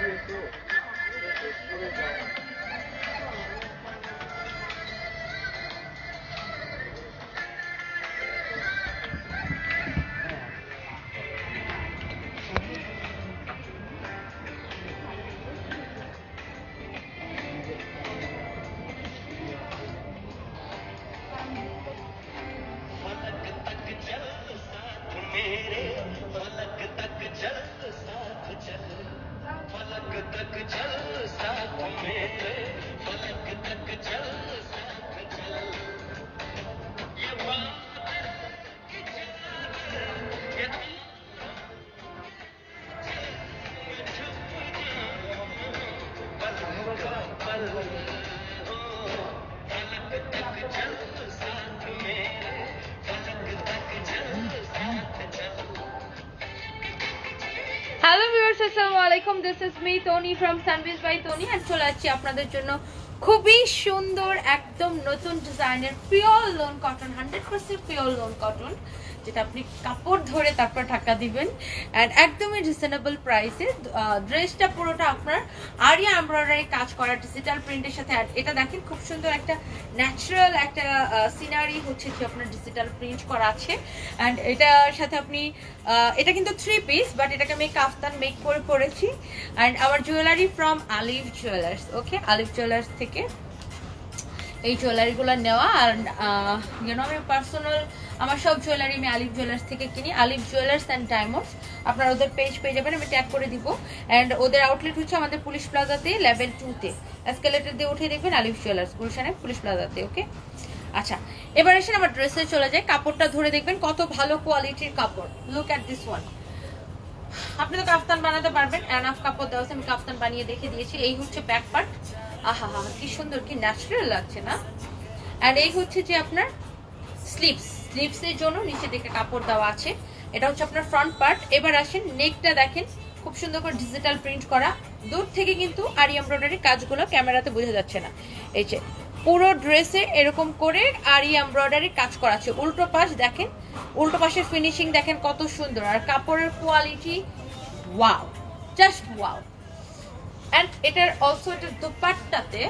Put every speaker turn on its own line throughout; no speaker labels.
Thank you. Hello viewers আসসালামু আলাইকুম this is me Tony from Sanvis by Tony আর চলে আসছি আপনাদের জন্য খুবই সুন্দর, একদম নতুন ডিজাইনের pure lawn cotton hundred percent pure lawn cotton যেটা আপনি কাপড় ধরে তারপর টাকা দিবেন। অ্যান্ড একদমই রিজনেবল প্রাইসে ড্রেসটা পুরোটা আপনার আরিয়া এমব্রয়ডারি কাজ করা ডিজিটাল প্রিন্টের সাথে। এটা দেখেন খুব সুন্দর একটা ন্যাচারাল একটা সিনারি হচ্ছে যে আপনার ডিজিটাল প্রিন্ট করা আছে। অ্যান্ড এটার সাথে আপনি এটা কিন্তু থ্রি পিস বাট এটাকে আমি কাফতান মেক করে পরেছি। অ্যান্ড আমার jewellery from Alif jewellers okay Alif jewellers থেকে এই জুয়েলারিগুলো নেওয়া। আর ইউনো আমি পার্সোনাল আমার সব জুয়েলারি আমি আলিফ জুয়েলার্স থেকে কিনি। আলিফ জুয়েলার্স অ্যান্ড ডায়মন্ডস আপনারা ওদের পেজ পেয়ে যাবেন, আমি ট্যাগ করে দিব। অ্যান্ড ওদের আউটলেট হচ্ছে আমাদের পুলিশ প্লাজাতে লেভেল টুতে এসকেলেটার দিয়ে উঠে দেখবেন আলিফ জুয়েলার্স গুলশানে পুলিশ প্লাজাতে ওকে আচ্ছা এবার এসে আমার ড্রেসে চলে যায় কাপড়টা ধরে দেখবেন, কত ভালো কোয়ালিটির কাপড়। লুক অ্যাট দিস ওয়ান আপনি তো কাফতান বানাতে পারবেন। এনাফ কাপড় দেওয়া আমি কাফতান বানিয়ে দেখে দিয়েছি। এই হচ্ছে ব্যাক পার্ট আহা হা কি সুন্দর, কি ন্যাচারাল লাগছে না? আর এই হচ্ছে যে আপনার স্লিভস স্লিভসের জন্য নিচে দিকে কাপড় দেওয়া আছে। এটা হচ্ছে আপনার ফ্রন্ট পার্ট এবার আসেন নেকটা দেখেন। খুব সুন্দর করে ডিজিটাল প্রিন্ট করা। দূর থেকে কিন্তু আরি এমব্রয়ডারি কাজগুলো ক্যামেরাতে বোঝা যাচ্ছে না। এই যে, পুরো ড্রেসে এরকম করে আরি এমব্রয়ডারি কাজ করা আছে। উল্টো পাশ দেখেন, উল্টো পাশের ফিনিশিং দেখেন কত সুন্দর। আর কাপড়ের quality wow just wow and এটার অলসো এটার দুপাট্টাতে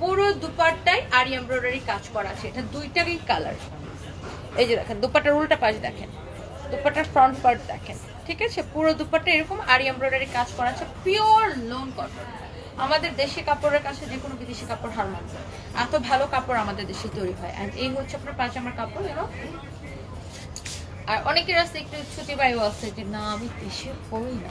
পুরো দুপাট্টায় আরি এমব্রয়ডারি কাজ করা আছে। এটা দুইটারই কালার এই যে দেখেন, দুপাটার উল্টা পাশ দেখেন, দুপাটার ফ্রন্ট পার্ট দেখেন, ঠিক আছে? পুরো দুপাটা এরকম আরি এমব্রয়ডারি কাজ করা আছে পিওর লোন কটন আমাদের দেশি কাপড়ের কাছে যে কোনো বিদেশি কাপড় হার মানবে এত ভালো কাপড় আমাদের দেশে তৈরি হয়। অ্যান্ড এই হচ্ছে আপনার পাঁচ পাজামার কাপড় এরকম আর অনেকের আছে একটু ছুটি বায়ু আছে যে, না, আমি দেশে পড়ি না।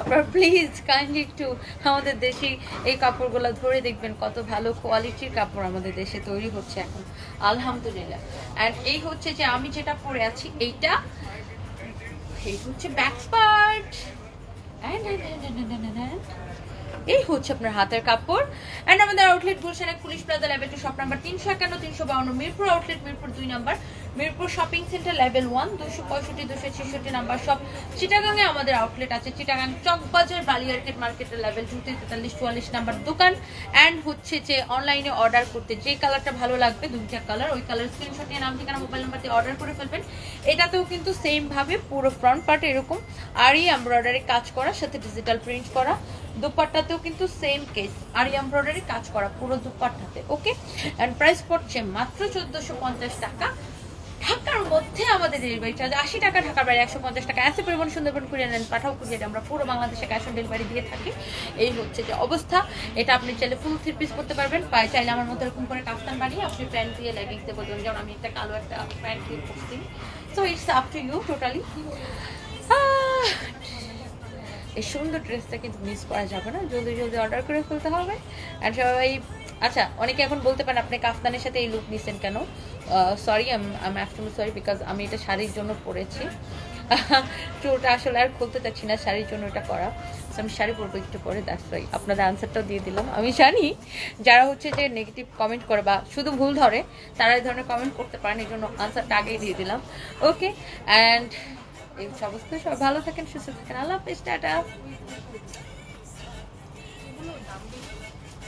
আপনারা প্লিজ কাইন্ডলি একটু আমাদের দেশি এই কাপড়গুলো ধরে দেখবেন, কত ভালো কোয়ালিটির কাপড় আমাদের দেশে তৈরি হচ্ছে এখন। আলহামদুলিল্লাহ। অ্যান্ড এই হচ্ছে যে, আমি যেটা পরে আছি, এইটা, এই হচ্ছে ব্যাক পার্ট এই হচ্ছে আপনার হাতের কাপড়। এন্ড আমাদের আউটলেট গুলশানে Police Plaza level two shop number তিনশো একান্ন, তিনশো বাউন্ন, মিরপুর আউটলেট মিরপুর দুই number Mirpur shopping centre level one, দুশো পঁয়ষট্টি, দুশো ছেষট্টি নাম্বার সব চিটাগাঙে আমাদের আউটলেট আছে, চিটাগাং চকবাজার বালিয়ার্কেট মার্কেটের লেভেল টুতে তেতাল্লিশ, চুয়াল্লিশ নাম্বার দোকান। অ্যান্ড হচ্ছে যে অনলাইনে অর্ডার করতে যে কালারটা ভালো লাগবে, দুইটা কালার ওই কালার স্ক্রিনশট নিয়ে নাম, ঠিকানা মোবাইল নাম্বার দিয়ে অর্ডার করে ফেলবেন। এটাতেও কিন্তু সেমভাবে পুরো ফ্রন্ট পার্ট এরকম আরই এমব্রয়ডারি কাজ করা, সাথে ডিজিটাল প্রিন্ট করা। দুপাট্টাতেও কিন্তু সেম কেস আরই এমব্রয়ডারি কাজ করা পুরো দুপাট্টাতে ওকে অ্যান্ড প্রাইস পড়ছে মাত্র চোদ্দোশো টাকা। ঢাকার মধ্যে আমাদের ডেলিভারি চার্জ আশি টাকা, ঢাকার বাইরে একশো পঞ্চাশ টাকা। এসে পরিমাণ সুন্দরবন কুরিয়ার নেন, পাঠাও কুরিয়ারে আমরা পুরো বাংলাদেশে ক্যাশ অন ডেলিভারি দিয়ে থাকি। এই হচ্ছে যে অবস্থা। এটা আপনি চাইলে ফুল থ্রি পিস করতে পারবেন। পায়ে চাইলে আমার মতো এরকম করে কাফতান বানিয়ে আপনি প্যান্ট দিয়ে লেগিংস দিয়ে বলবেন যেমন আমি একটা কালো একটা প্যান্ট দিয়ে করছি so it's up to you totally এই সুন্দর ড্রেসটা কিন্তু মিস করা যাবে না। জলদি জলদি অর্ডার করে ফেলতে হবে। আর সবাই আচ্ছা অনেকে এখন বলতে পারেন আপনি কাফতানের সাথে এই লুক নিছেন কেন? Sorry um actually sorry because আমি এটা শাড়ির জন্য পরেছি। চুলটা আসলে আর খুলতে চাচ্ছি না, শাড়ির জন্য এটা করা। আমি শাড়ি পরবো একটু পরে দ্যাটস রাই আপনাদের আনসারটাও দিয়ে দিলাম। আমি জানি যারা হচ্ছে যে নেগেটিভ কমেন্ট করে বা শুধু ভুল ধরে, তারা এই ধরনের কমেন্ট করতে পারেন, এই জন্য আনসারটা আগেই দিয়ে দিলাম। ওকে অ্যান্ড এই সমস্ত সব ভালো থাকেন, সুস্থ থাকেন। আল্লাহ হাফিজ, টাটা।